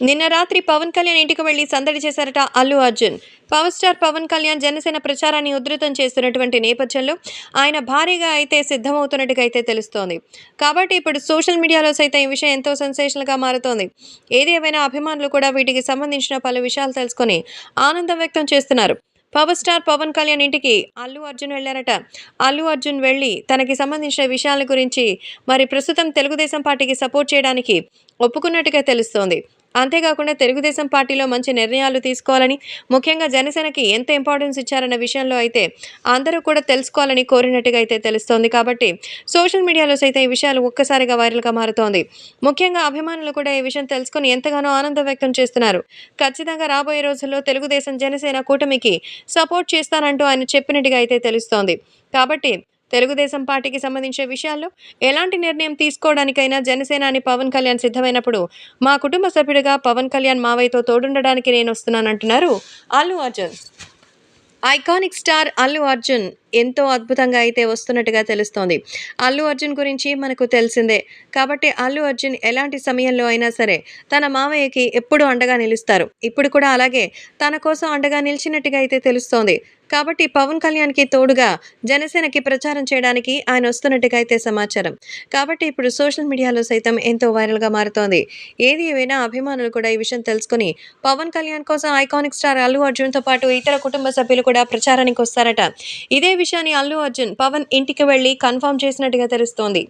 నిన్న రాత్రి పవన్ కళ్యాణ్ ఇంటికి వెళ్ళి సందడి చేశారట అల్లు అర్జున్. పవర్ స్టార్ పవన్ కళ్యాణ్ జనసేన ప్రచారాన్ని ఉధృతం చేస్తున్నటువంటి నేపథ్యంలో ఆయన భారీగా అయితే సిద్ధమవుతున్నట్టుగా అయితే తెలుస్తోంది. కాబట్టి ఇప్పుడు సోషల్ మీడియాలో సైతం ఈ విషయం ఎంతో సెన్సేషనల్గా మారుతోంది. ఏదేమైనా అభిమానులు కూడా వీటికి సంబంధించిన పలు విషయాలు తెలుసుకొని ఆనందం వ్యక్తం చేస్తున్నారు. పవర్ స్టార్ పవన్ కళ్యాణ్ ఇంటికి అల్లు అర్జున్ వెళ్ళారట అల్లు అర్జున్ వెళ్ళి తనకి సంబంధించిన విషయాల గురించి మరి ప్రస్తుతం తెలుగుదేశం పార్టీకి సపోర్ట్ చేయడానికి ఒప్పుకున్నట్టుగా తెలుస్తోంది. అంతేకాకుండా తెలుగుదేశం పార్టీలో మంచి నిర్ణయాలు తీసుకోవాలని ముఖ్యంగా జనసేనకి ఎంత ఇంపార్టెన్స్ ఇచ్చారన్న విషయంలో అయితే అందరూ కూడా తెలుసుకోవాలని కోరినట్టుగా అయితే తెలుస్తోంది. కాబట్టి సోషల్ మీడియాలో సైతం ఈ విషయాలు ఒక్కసారిగా వైరల్గా మారుతోంది. ముఖ్యంగా అభిమానులు కూడా ఈ విషయం తెలుసుకుని ఎంతగానో ఆనందం వ్యక్తం చేస్తున్నారు. ఖచ్చితంగా రాబోయే రోజుల్లో తెలుగుదేశం జనసేన కూటమికి సపోర్ట్ చేస్తానంటూ ఆయన చెప్పినట్టుగా అయితే తెలుస్తోంది. కాబట్టి తెలుగుదేశం పార్టీకి సంబంధించిన విషయాల్లో ఎలాంటి నిర్ణయం తీసుకోవడానికైనా జనసేన అని పవన్ కళ్యాణ్ సిద్ధమైనప్పుడు మా కుటుంబ సభ్యుడిగా పవన్ కళ్యాణ్ మావయ్యతో తోడుండడానికి నేను వస్తున్నానంటున్నారు అల్లు అర్జున్. ఐకానిక్ స్టార్ అల్లు అర్జున్ ఎంతో అద్భుతంగా అయితే వస్తున్నట్టుగా తెలుస్తోంది. అల్లు అర్జున్ గురించి మనకు తెలిసిందే. కాబట్టి అల్లు అర్జున్ ఎలాంటి సమయంలో అయినా సరే తన మావయ్యకి ఎప్పుడు అండగా నిలుస్తారు. ఇప్పుడు కూడా అలాగే తన కోసం అండగా నిలిచినట్టుగా అయితే తెలుస్తోంది. కాబట్టి పవన్ కళ్యాణ్కి తోడుగా జనసేనకి ప్రచారం చేయడానికి ఆయన వస్తున్నట్టుగా అయితే సమాచారం. కాబట్టి ఇప్పుడు సోషల్ మీడియాలో సైతం ఎంతో వైరల్గా మారుతోంది. ఏది ఏవైనా అభిమానులు కూడా ఈ విషయం తెలుసుకుని పవన్ కళ్యాణ్ కోసం ఐకానిక్ స్టార్ అల్లు అర్జున్తో పాటు ఇతర కుటుంబ సభ్యులు కూడా ప్రచారానికి వస్తారట. ఇదే విషయాన్ని అల్లు అర్జున్ పవన్ ఇంటికి వెళ్ళి కన్ఫర్మ్ చేసినట్టుగా తెలుస్తోంది.